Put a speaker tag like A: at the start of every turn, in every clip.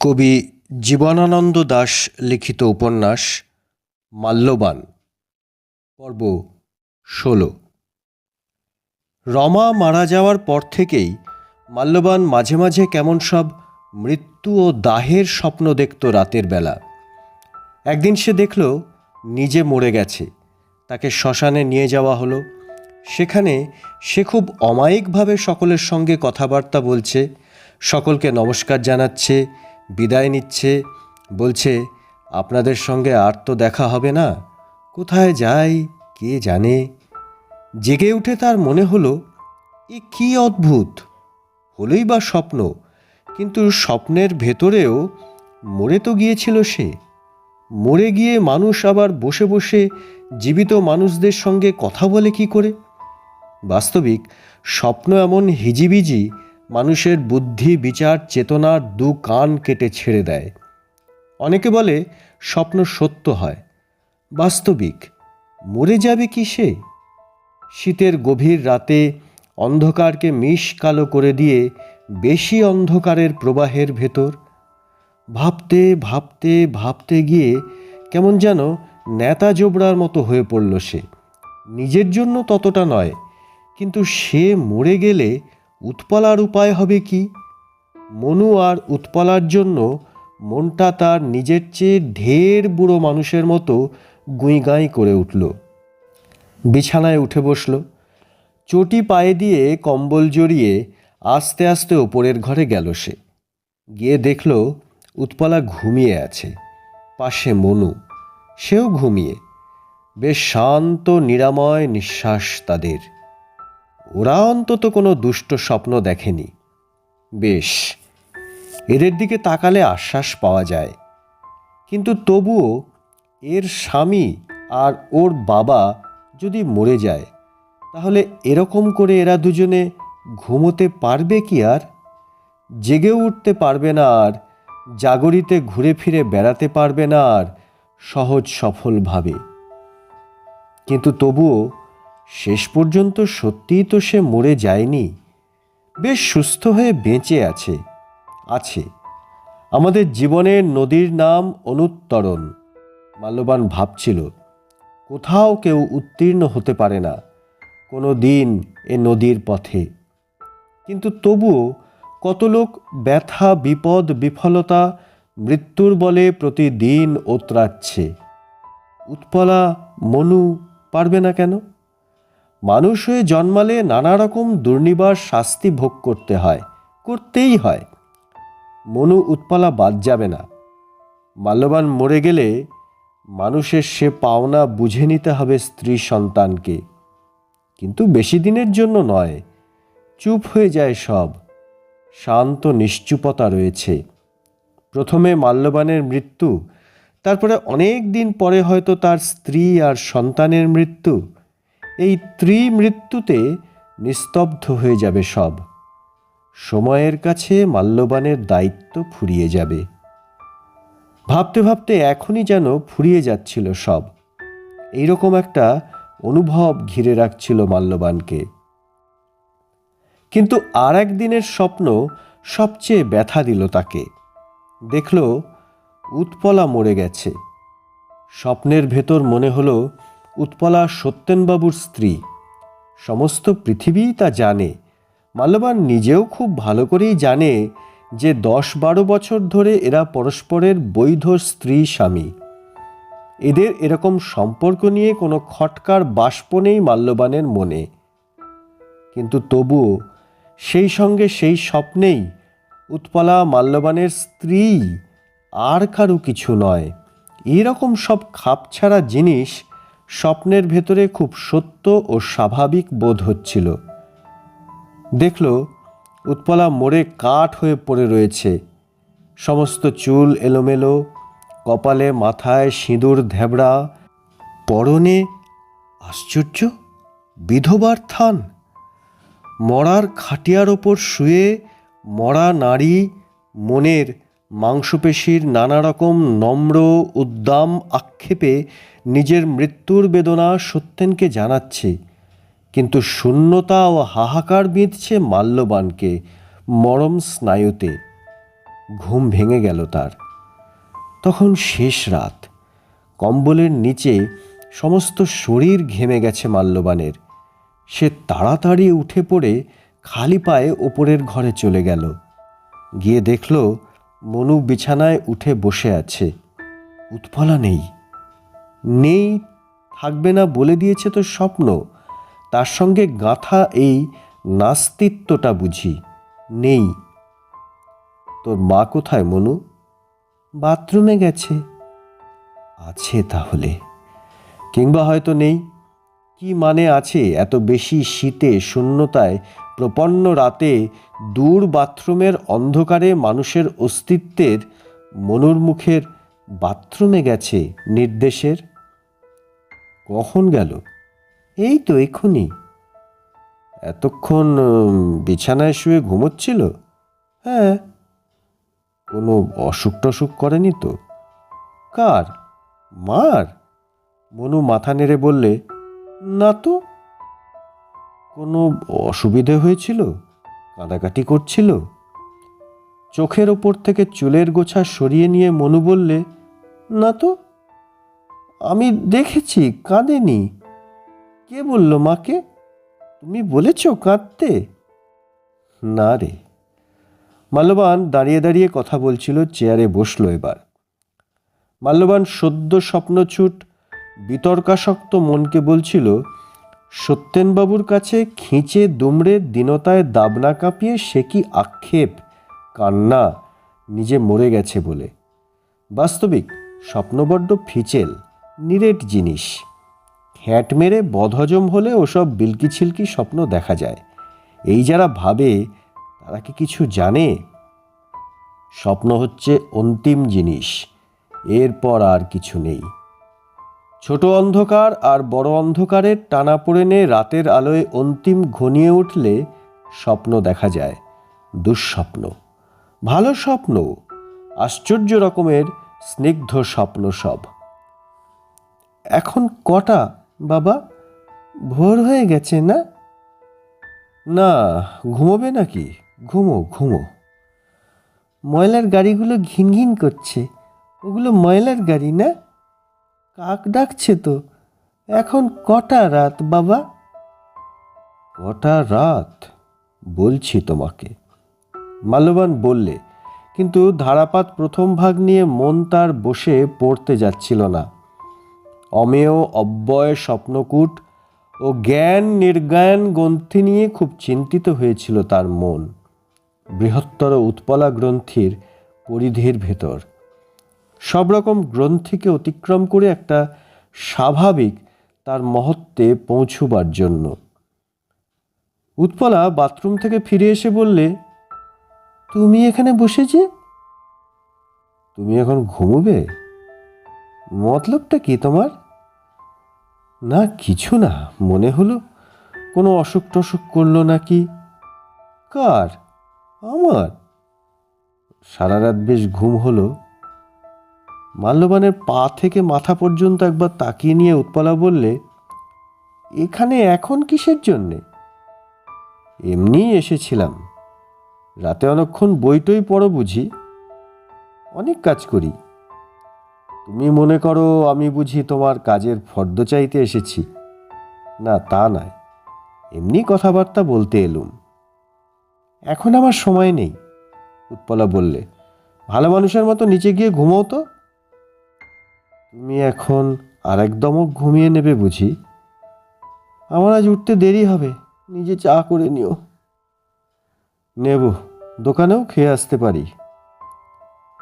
A: কবি জীবনানন্দ দাশ লিখিত উপন্যাস, মাল্যবান, পর্ব ষোলো। রমা মারা যাওয়ার পর থেকেই মাল্যবান মাঝে মাঝে কেমন সব মৃত্যু ও দাহের স্বপ্ন দেখত রাতের বেলা। একদিন সে দেখল নিজে মরে গেছে, তাকে শ্মশানে নিয়ে যাওয়া হলো। সেখানে সে খুব অমায়িকভাবে সকলের সঙ্গে কথাবার্তা বলছে, সকলকে নমস্কার জানাচ্ছে বিদায় নিচ্ছে, বলছে, আপনাদের সঙ্গে আর তো দেখা হবে না। কোথায় যাই, কে জানে? জেগে উঠে তার মনে হলো, এ কী অদ্ভুত! হলোই বা স্বপ্ন। কিন্তু স্বপ্নের ভেতরেও মরে তো গিয়েছিল সে। মরে গিয়ে মানুষ আবার বসে বসে জীবিত মানুষদের সঙ্গে কথা বলে কি করে? বাস্তবিক স্বপ্ন এমন হিজিবিজি মানুষের বুদ্ধি, বিচার চেতনার দু কান কেটে ছেড়ে দেয়। অনেকে বলে, স্বপ্ন সত্য হয়। বাস্তবিক, মরে যাবে কি সে? শীতের গভীর রাতে অন্ধকারকে মিশ কালো করে দিয়ে বেশি অন্ধকারের প্রবাহের ভেতর। ভাবতে ভাবতে ভাবতে গিয়ে কেমন যেন নেতা জোবড়ার মতো হয়ে পড়ল সে। নিজের জন্য ততটা নয়, কিন্তু সে মরে গেলে উৎপলার উপায় হবে কি? মনু আর উৎপলার জন্য মনটা তার নিজের চেয়ে ঢের বুড়ো মানুষের মতো গুঁইগাঁই করে উঠল। বিছানায় উঠে বসল। চটি পায়ে দিয়ে কম্বল জড়িয়ে আস্তে আস্তে ওপরের ঘরে গেল সে। গিয়ে দেখল উৎপলা ঘুমিয়ে আছে। পাশে মনু। সেও ঘুমিয়ে। বেশ শান্ত, নিরাময় নিঃশ্বাস তাদের। ওরা অন্তত কোনো দুষ্ট স্বপ্ন দেখেনি। বেশ, এদের দিকে তাকালে আশ্বাস পাওয়া যায়। কিন্তু তবুও এর স্বামী আর ওর বাবা যদি মরে যায়, তাহলে এরকম করে এরা দুজনে ঘুমোতে পারবে কি আর? জেগে উঠতে পারবে না আর, জাগরিতে ঘুরে ফিরে বেড়াতে পারবে না আর সহজ সফলভাবে। কিন্তু তবুও শেষ পর্যন্ত সত্যিই তো সে মরে যায়নি। বেশ সুস্থ হয়ে বেঁচে আছে আছে। আমাদের জীবনের নদীর নাম অনুত্তরণ, মাল্যবান ভাবছিল। কোথাও কেউ উত্তীর্ণ হতে পারে না, কোনো দিন এ নদীর পথে। কিন্তু তবুও কত লোক ব্যথা, বিপদ, বিফলতা, মৃত্যুর বলে প্রতিদিন ওতরাচ্ছে। উৎপলা, মনু পারবে না কেন? মানুষ হয়ে জন্মালে নানা রকম দুর্নিবার শাস্তি ভোগ করতে হয়, করতেই হয়। মনু উৎপলা বাদ যাবে না। মাল্যবান মরে গেলে মানুষের সে পাওনা বুঝে নিতে হবে স্ত্রী সন্তানকে। কিন্তু বেশি দিনের জন্য নয়, চুপ হয়ে যায় সব। শান্ত নিশ্চুপতা রয়েছে। প্রথমে মাল্যবানের মৃত্যু, তারপরে অনেক দিন পরে হয়তো তার স্ত্রী আর সন্তানের মৃত্যু। এই ত্রিমৃত্যুতে নিস্তব্ধ হয়ে যাবে সব। সময়ের কাছে মাল্যবানের দায়িত্ব ফুরিয়ে যাবে। ভাবতে ভাবতে এখনই যেন ফুরিয়ে যাচ্ছিল সব। এইরকম একটা অনুভব ঘিরে রাখছিল মাল্যবানকে। কিন্তু আর একদিনের স্বপ্ন সবচেয়ে ব্যথা দিল তাকে। দেখল, উৎপলা মরে গেছে। স্বপ্নের ভেতর মনে হলো উৎপলা সত্যেনবাবুর স্ত্রী। সমস্ত পৃথিবীই তা জানে। মাল্যবান নিজেও খুব ভালো করেই জানে যে দশ বারো বছর ধরে এরা পরস্পরের বৈধ স্ত্রী স্বামী। এদের এরকম সম্পর্ক নিয়ে কোনো খটকার বাষ্প নেই মাল্যবানের মনে। কিন্তু তবুও সেই সঙ্গে সেই স্বপ্নেই উৎপলা মাল্যবানের স্ত্রী আর কারও কিছু নয়। এরকম সব খাপছাড়া জিনিস স্বপ্নের ভেতরে খুব সত্য ও স্বাভাবিক বোধ হচ্ছিল। দেখল, উৎপলা মোড়ে কাঠ হয়ে পড়ে রয়েছে। সমস্ত চুল এলোমেলো, কপালে মাথায় সিঁদুর ধেবড়া পরনে আশ্চর্য বিধবার থান। মরার খাটিয়ার ওপর শুয়ে মরা নারী মনের মাংসপেশির নানা রকম নম্র, উদ্দাম আক্ষেপে নিজের মৃত্যুর বেদনা সত্যেনকে জানাচ্ছে। কিন্তু শূন্যতা ও হাহাকার বিঁধছে মাল্যবানকে মরম স্নায়ুতে। ঘুম ভেঙে গেল তার। তখন শেষ রাত। কম্বলের নিচে সমস্ত শরীর ঘেমে গেছে মাল্যবানের। সে তাড়াতাড়ি উঠে পড়ে খালি পায়ে ওপরের ঘরে চলে গেল। গিয়ে দেখল মনু বিছানায় উঠে বসে আছে। উৎপলা নেই। নেই থাকবে না বলে দিয়েছে তো স্বপ্ন। তার সঙ্গে গাঁথা এই নাস্তিত্বটা বুঝি। নেই। তোর মা কোথায়, মনু? বাথরুমে গেছে। আছে তাহলে। কিংবা হয়তো নেই। কি মানে আছে এত বেশি শীতে, শূন্যতায় প্রপন্ন রাতে দূর বাথরুমের অন্ধকারে মানুষের অস্তিত্বের মনুর মুখের বাথরুমে গেছে নির্দেশের। কখন গেল? এই তো এক্ষুনি। এতক্ষণ বিছানায় শুয়ে ঘুমোচ্ছিল? হ্যাঁ। কোনো অসুখ টসুখ করেনি তো? কার? মার? মনু মাথা নেড়ে বললে, না তো। কোনো অসুবিধে হয়েছিল? কাঁদাকাটি করছিল? চোখের ওপর থেকে চুলের গোছা সরিয়ে নিয়ে মনু বললে, না তো, আমি দেখেছি, কাঁদেনি। কে বলল মাকে? তুমি বলেছ কাঁদতে? না রে। মাল্যবান দাঁড়িয়ে দাঁড়িয়ে কথা বলছিল, চেয়ারে বসল এবার। মাল্যবান সদ্য স্বপ্নছুট, বিতর্কাসক্ত মনকে বলছিল সত্যেনবাবুর কাছে খিঁচে দুমড়ে দীনতায় দাবনা কাঁপিয়ে সে কি আক্ষেপ? কান্না নিজে মরে গেছে বলে। বাস্তবিক, স্বপ্নবড্ড ফিচেল, নিরেট জিনিস। হ্যাট মেরে বদহজম হলে ওসব বিলকি ছিলকি স্বপ্ন দেখা যায়। এই যারা ভাবে, তারা কি কিছু জানে? স্বপ্ন হচ্ছে অন্তিম জিনিস। এরপর আর কিছু নেই। ছোট অন্ধকার আর বড় অন্ধকারের টানাপোড়েনে রাতের আলোয় অন্তিম ঘনিয়ে উঠলে স্বপ্ন দেখা যায়, দুঃস্বপ্ন। ভালো স্বপ্ন, আশ্চর্য রকমের স্নিগ্ধ স্বপ্ন সব। এখন কটা, বাবা? ভোর হয়ে গেছে না? না, ঘুমোবে নাকি? ঘুমো ঘুমো। ময়লার গাড়িগুলো ঘিন ঘিন করছে। ওগুলো ময়লার গাড়ি না? কাক ডাকছে তো? এখন কটা রাত, বাবা? কটা রাত? বলছি তোমাকে। মাল্যবান বললে, কিন্তু ধারাপাত প্রথম ভাগ নিয়ে মন তার বসে পড়তে যাচ্ছিল না। অমেয়, অব্যয়, স্বপ্নকূট ও জ্ঞান নির্গায়ন গ্রন্থি নিয়ে খুব চিন্তিত হয়েছিল তার মন। বৃহত্তর উৎপলা গ্রন্থির পরিধির ভেতর। সব রকম গ্রন্থিকে অতিক্রম করে একটা স্বাভাবিক তার মহত্বে পৌঁছবার জন্য। উৎপলা বাথরুম থেকে ফিরে এসে বললে, তুমি এখানে বসে যে তুমি এখন ঘুমোবে? মতলবটা কি তোমার? না, কিছু না, মনে হলো কোনো অসুখ টসুখ করল নাকি? কার? আমার? সারা রাত বেশ ঘুম হলো। মাল্যবানের পা থেকে মাথা পর্যন্ত একবার তাকিয়ে নিয়ে উৎপলা বললে, এখানে এখন কিসের জন্যে? এমনিই এসেছিলাম। রাতে অনেকক্ষণ বইটই পড়ো বুঝি। অনেক কাজ করি। তুমি মনে করো আমি বুঝি তোমার কাজের ফর্দ চাইতে এসেছি? না, তা নয়। এমনি কথাবার্তা বলতে এলুম। এখন আমার সময় নেই, উৎপলা বললে। ভালো মানুষের মতো নিচে গিয়ে ঘুমো তো? তুমি এখন আর এক দমক ঘুমিয়ে নেবে বুঝি। আমার আজ উঠতে দেরি হবে, নিজে চা করে নিও। নেব, দোকানেও খেয়ে আসতে পারি।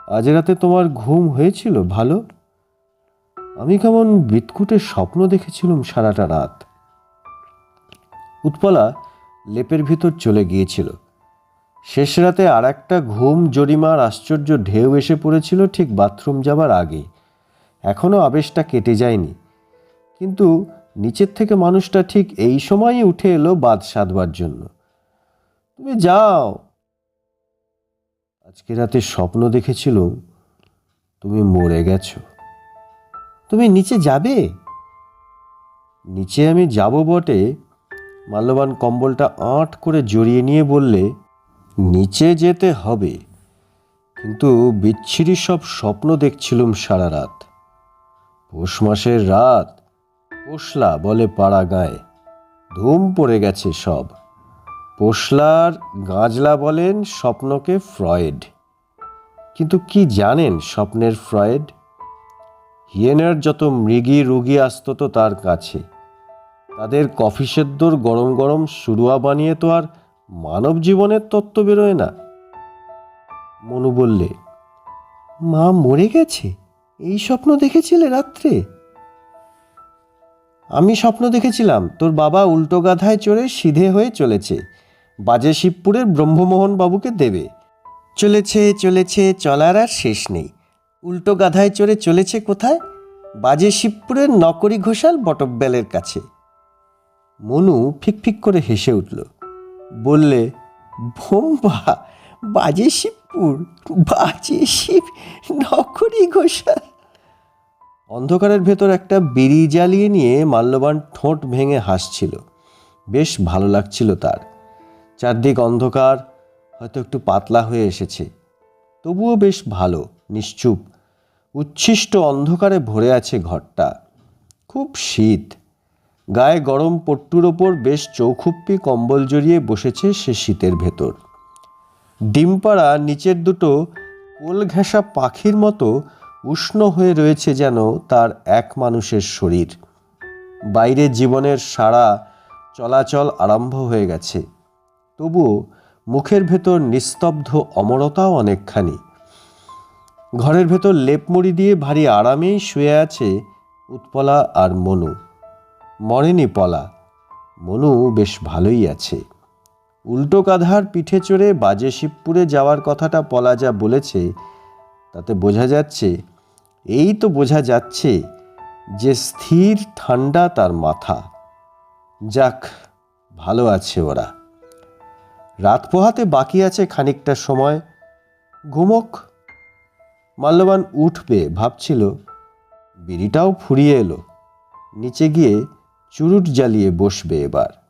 A: আজ রাতে তোমার ঘুম হয়েছিল ভালো? আমি কেমন বিৎকুটের স্বপ্ন দেখেছিলাম সারাটা রাত। উৎপলা লেপের ভিতর চলে গিয়েছিল। শেষ রাতে আর একটা ঘুম জরিমার আশ্চর্য ঢেউ এসে পড়েছিল ঠিক বাথরুম যাবার আগে। এখনও আবেশটা কেটে যায়নি। কিন্তু নিচের থেকে মানুষটা ঠিক এই সময়ই উঠে এলো বাদ সাধবার জন্য। তুমি যাও। আজকে রাতে স্বপ্ন দেখেছিল, তুমি মরে গেছো। তুমি নিচে যাবে? নিচে আমি যাব বটে। মাল্যবান কম্বলটা আঁট করে জড়িয়ে নিয়ে বললে, নিচে যেতে হবে। কিন্তু বিচ্ছিরি সব স্বপ্ন দেখছিলুম সারা রাত। পৌষ মাসের রাত। পোষলা বলে পাড়া গায়ে, ধুম পড়ে গেছে সব। পোষলার গাঁজলা বলেন স্বপ্নকে ফ্রয়েড। কিন্তু কি জানেন স্বপ্নের ফ্রয়েড? হিয়েনের যত মৃগী রুগী আসত তো তার কাছে। তাদের কফি সেদ্ধর গরম গরম সুরুয়া বানিয়ে তো আর মানব জীবনের তত্ত্ব বেরোয় না। মনু বললে, মা মরে গেছে? এই স্বপ্ন দেখেছিলে রাত্রে? আমি স্বপ্ন দেখেছিলাম, তোর বাবা উল্টো গাধায় চড়ে সিধে হয়ে চলেছে। বাজে শিবপুরের ব্রহ্মমোহন বাবুকে দেবে। চলেছে চলেছে, চলার আর শেষ নেই। উল্টো গাধায় চড়ে চলেছে কোথায়? বাজে শিবপুরের নকরি ঘোষাল বটব্যালের কাছে। মনু ফিকফিক করে হেসে উঠল। বললে, বোম্বা, বাজে শিবপুর বাজে শিব নকরি ঘোষাল। অন্ধকারের ভেতর একটা বিড়ি জ্বালিয়ে নিয়ে মাল্যবান ঠোঁট ভেঙে হাসছিল। বেশ ভালো লাগছিল তার। চারদিক অন্ধকার, হয়তো একটু পাতলা হয়ে এসেছে। তবুও বেশ ভালো, নিশ্চুপ। উচ্ছিষ্ট অন্ধকারে ভরে আছে ঘরটা। খুব শীত। গায়ে গরম পট্টুর ওপর বেশ চৌখুপ্পি কম্বল জড়িয়ে বসেছে সে শীতের ভেতর। ডিমপাড়া নিচের দুটো কোল ঘেঁষা পাখির মতো উষ্ণ হয়ে রয়েছে যেন তার এক মানুষের শরীর। বাইরে জীবনের সারা চলাচল আরম্ভ হয়ে গেছে। তবুও মুখের ভেতর নিস্তব্ধ অমরতাও অনেকখানি। ঘরের ভেতর লেপমুড়ি দিয়ে ভারী আরামেই শুয়ে আছে উৎপলা আর মনু। মরেনি পলা। মনু বেশ ভালোই আছে। উল্টো কাঁধার পিঠে চড়ে বাজে শিবপুরে যাওয়ার কথাটা পলা যা বলেছে, তাতে বোঝা যাচ্ছে, এই তো বোঝা যাচ্ছে যে স্থির ঠান্ডা তার মাথা। যাক, ভালো আছে ওরা। রাত পোহাতে বাকি আছে খানিকটা সময়। ঘুমক। মাল্যবান উঠবে ভাবছিল, বিড়িটাও ফুরিয়ে এলো। নিচে গিয়ে চুরুট জ্বালিয়ে বসবে এবার।